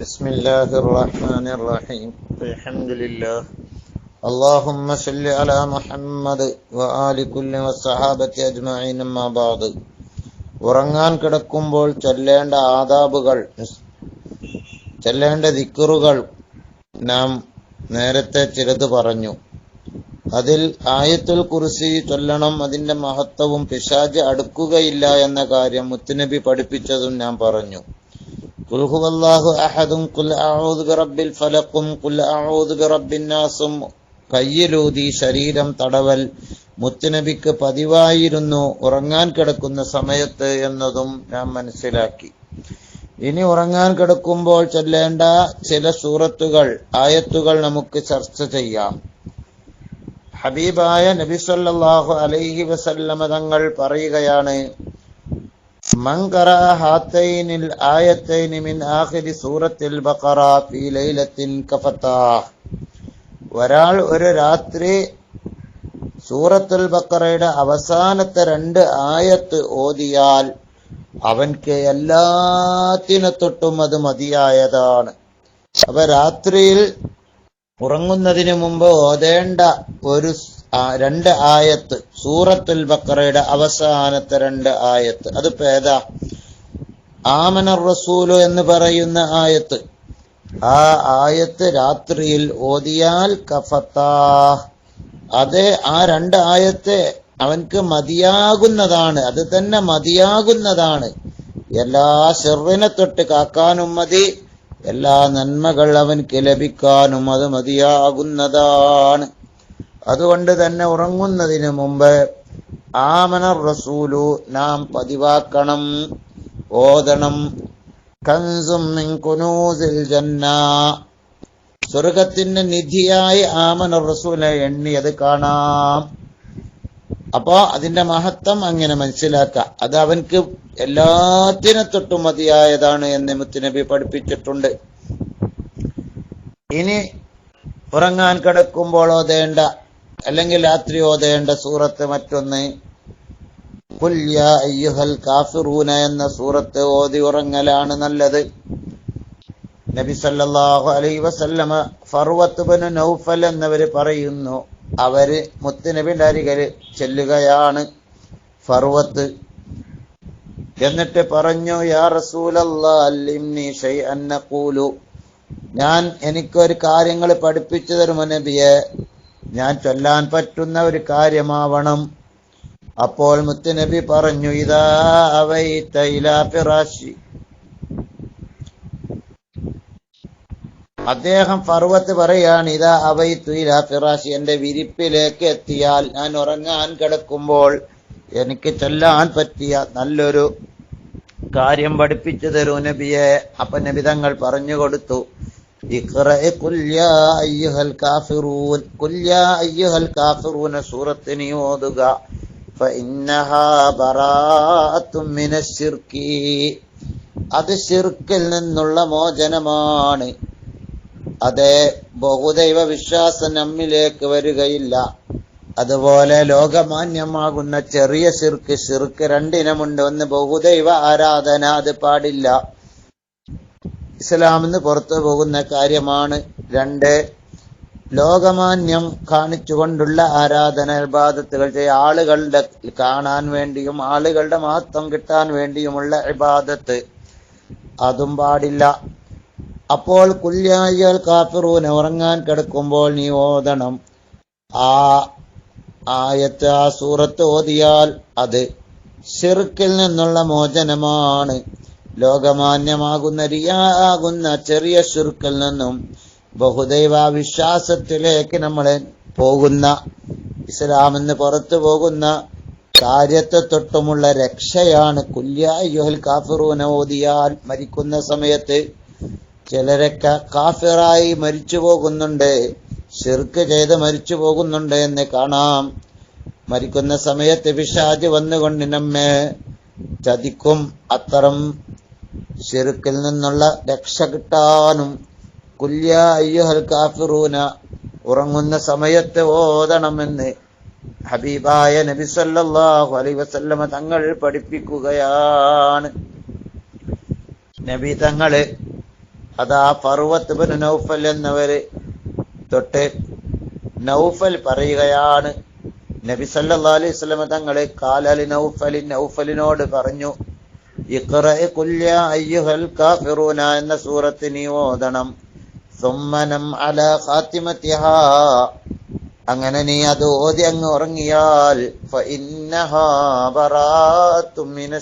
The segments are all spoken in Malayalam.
بسم الله الرحمن الرحيم الحمد لله اللهم صل على محمد وآل كل والصحابة أجمعين أما بعد ഉറങ്ങാൻ കിടക്കുമ്പോൾ ചൊല്ലേണ്ട ആദാബുകൾ ചൊല്ലേണ്ട ദിക്കറുകൾ നാം നേരത്തെ ചിലത് പറഞ്ഞു അതിൽ ആയത്തുൽ കുറിസി ചൊല്ലണം അതിന്റെ മഹത്വവും പിശാജ് അടുക്കുകയില്ല എന്ന കാര്യം മുത്തുനബി പഠിപ്പിച്ചതും ഞാൻ പറഞ്ഞു قل هو الله أحد قل أعوذ برب الفلق قل أعوذ برب الناس കയ്യിലൂതി ശരീരം തടവൽ മുത്തുനബിക്ക് പതിവായിരുന്നു ഉറങ്ങാൻ കിടക്കുന്ന സമയത്ത് എന്നതും ഞാൻ മനസ്സിലാക്കി ഇനി ഉറങ്ങാൻ കിടക്കുമ്പോൾ ചൊല്ലേണ്ട ചില സൂറത്തുകൾ ആയത്തുകൾ നമുക്ക് ചർച്ച ചെയ്യാം ഹബീബായ നബി സല്ലല്ലാഹു അലൈഹി വസല്ലമ തങ്ങൾ പറയുകയാണ് من قرأ هاتين الآيتين من آخر سورة البقرة في ليلة كفتاه ഒരാൾ ഒരു രാത്രി സൂറത്തുൽ ബക്കറയുടെ അവസാനത്തെ രണ്ട് ആയത്ത് ഓതിയാൽ അവൻക്ക് എല്ലാത്തിനെ തൊട്ടും അത് മതിയായതാണ് അപ്പൊ രാത്രിയിൽ ഉറങ്ങുന്നതിന് മുമ്പ് ഓതേണ്ട ഒരു രണ്ട് ആയത്ത് സൂറത്തുൽ ബക്കറയുടെ അവസാനത്തെ രണ്ട് ആയത്ത്. അത് ഏതാ? ആമന റസൂലു എന്ന് പറയുന്ന ആയത്ത്. ആ ആയത്ത് രാത്രിയിൽ ഓതിയാൽ കഫത്താ. അത് ആ രണ്ട് ആയത്തെ അവൻക്ക് മതിയാകുന്നതാണ്. അത് തന്നെ മതിയാകുന്നതാണ്. എല്ലാ ചെറുവിനെ തൊട്ട് കാക്കാനും മതി. എല്ലാ നന്മകൾ അവൻക്ക് ലഭിക്കാനും അത് മതിയാകുന്നതാണ്. അതുകൊണ്ട് തന്നെ ഉറങ്ങുന്നതിന് മുമ്പ് ആമന റസൂലു നാം പതിവാക്കണം. ഓതണം. കൻസും ജന്ന. സ്വർഗത്തിന്റെ നിധിയായി ആമന റസൂലെ എണ്ണിയത് കാണാം. അപ്പോ അതിന്റെ മഹത്വം അങ്ങനെ മനസ്സിലാക്കുക അത് അവൻക്ക് എല്ലാത്തിനെ തൊട്ടും മതിയായതാണ് എന്ന് മുത്തുനബി പഠിപ്പിച്ചിട്ടുണ്ട്. ഇനി ഉറങ്ങാൻ കിടക്കുമ്പോൾ ഓതേണ്ട അല്ലെങ്കിൽ രാത്രി ഓതേണ്ട സൂറത്ത് മറ്റൊന്ന്. അയ്യുഹൽ കാഫിറൂന എന്ന സൂറത്ത് ഓതി ഉറങ്ങലാണ് നല്ലത്. നബി സല്ലാഹു അലൈ വസല്ലമ ഫർവത്ത് ബിൻ നൗഫൽ എന്നവർ പറയുന്നു. അവർ മുത്തുനബിന്റെ അരികൽ ചെല്ലുകയാണ്. ഫർവത്ത്. എന്നിട്ട് പറഞ്ഞു യാ റസൂലല്ലാ ഞാൻ എനിക്കൊരു കാര്യങ്ങൾ പഠിപ്പിച്ചു തരുമോ നബിയെ? ഞാൻ ചൊല്ലാൻ പറ്റുന്ന ഒരു കാര്യമാവണം. അപ്പോൾ മുത്തുനബി പറഞ്ഞു ഇതാ അവൈ തൈലാഫിറാശി ഫിറാശി. അദ്ദേഹം ഫർവത്ത് പറയാണ് ഇതാ അവൈ ഇലാ ഫിറാശി. എന്റെ വിരിപ്പിലേക്ക് എത്തിയാൽ ഞാൻ ഉറങ്ങാൻ കിടക്കുമ്പോൾ എനിക്ക് ചൊല്ലാൻ പറ്റിയ നല്ലൊരു കാര്യം പഠിപ്പിച്ചു തരൂ നബിയെ. അപ്പൊ നബി തങ്ങൾ പറഞ്ഞു കൊടുത്തു സൂറത്തിന് ഓതുക. അത് ശിർക്കിൽ നിന്നുള്ള മോചനമാണ്. അതെ ബഹുദൈവ വിശ്വാസം നമ്മിലേക്ക് വരികയില്ല. അതുപോലെ ലോകമാന്യമാകുന്ന ചെറിയ ശിർക്ക് ശിർക്ക് രണ്ടിനമുണ്ട്. ഒന്ന് ബഹുദൈവ ആരാധന അത് പാടില്ല. ഇസ്ലാമിന്ന് പുറത്തു പോകുന്ന കാര്യമാണ് രണ്ട്. ലോകമാന്യം കാണിച്ചുകൊണ്ടുള്ള ആരാധന ഇബാദത്തുകൾ ചെയ്യ ആളുകളുടെ കാണാൻ വേണ്ടിയും ആളുകളുടെ മഹത്വം കിട്ടാൻ വേണ്ടിയുമുള്ള ഇബാദത്ത്. അതും പാടില്ല. അപ്പോൾ കുല്യായികൾ കാഫിറൂന് ഉറങ്ങാൻ കിടക്കുമ്പോൾ നീ ഓതണം. ആ ആയത്ത് ആ സൂറത്ത് ഓതിയാൽ അത് ഷിർക്കിൽ നിന്നുള്ള മോചനമാണ്. ലോകമാന്യമാകുന്ന റിയാകുന്ന ചെറിയ ഷിർക്കിൽ നിന്നും ബഹുദൈവ വിശ്വാസത്തിലേക്ക് നമ്മൾ പോകുന്ന ഇസ്ലാമെന്ന് പുറത്തു പോകുന്ന കാര്യത്തെ തൊട്ടുമുള്ള രക്ഷയാണ്. കുല്യായുഹൽ കാഫിറൂന ഓതിയാൽ മരിക്കുന്ന സമയത്ത് ചിലരൊക്കെ കാഫിറായി മരിച്ചു പോകുന്നുണ്ട്. ഷിർക്ക് ചെയ്ത് മരിച്ചു പോകുന്നുണ്ട് എന്ന് കാണാം. മരിക്കുന്ന സമയത്ത് പിശാജ് വന്നുകൊണ്ട് നമ്മെ ചതിക്കും അത്തരം ഷിർക്കിൽ നിന്നുള്ള രക്ഷ കിട്ടാനും കുല്യ അയ്യുഹൽ കാഫിറൂന ഉറങ്ങുന്ന സമയത്ത് ഓതണമെന്ന് ഹബീബായ നബി സല്ലല്ലാഹു അലൈഹി വസല്ലമ തങ്ങൾ പഠിപ്പിക്കുകയാണ്. നബി തങ്ങൾ അതാ ഫർവത്ത് ബിൻ നൗഫൽ എന്നവര് തൊട്ട് നൗഫൽ പറയുകയാണ്. നബി സല്ലല്ലാഹു അലൈഹി വസല്ലമ തങ്ങൾ കാലാലി നൗഫലി നൗഫലിനോട് പറഞ്ഞു എന്ന സൂറത്ത് നീ ഓതണം. സുമ്മനം അല ഫാത്തിമത്യഹ അങ്ങനെ നീ അത് ഓതി അങ്ങ് ഉറങ്ങിയാൽ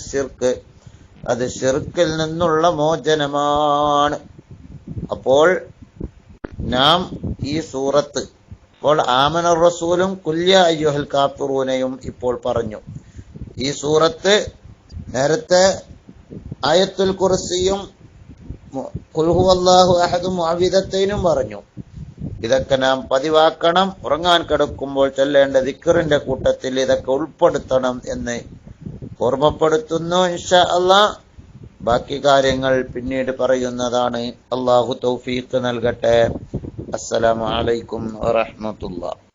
ഷിർക്ക് അത് ഷിർക്കിൽ നിന്നുള്ള മോചനമാണ്. അപ്പോൾ നാം ഈ സൂറത്ത് ഇപ്പോൾ ആമന റസൂലും കുല്യ അയ്യുഹൽ കാഫിറൂനയും ഇപ്പോൾ പറഞ്ഞു. ഈ സൂറത്ത് നേരത്തെ ആയത്തുൽ കുറസിയും കുൽഹു അള്ളാഹു അഹദും അവിധത്തേനും പറഞ്ഞു. ഇതൊക്കെ നാം പതിവാക്കണം. ഉറങ്ങാൻ കിടക്കുമ്പോൾ ചൊല്ലേണ്ട ദിക്കറിന്റെ കൂട്ടത്തിൽ ഇതൊക്കെ ഉൾപ്പെടുത്തണം എന്ന് ഓർമ്മപ്പെടുത്തുന്നു ഇൻഷാ അള്ളാ ബാക്കി കാര്യങ്ങൾ പിന്നീട് പറയുന്നതാണ്. അള്ളാഹു തൗഫീഖ് നൽകട്ടെ. അസ്സലാമു അലൈക്കും വറഹ്മത്തുള്ളാഹി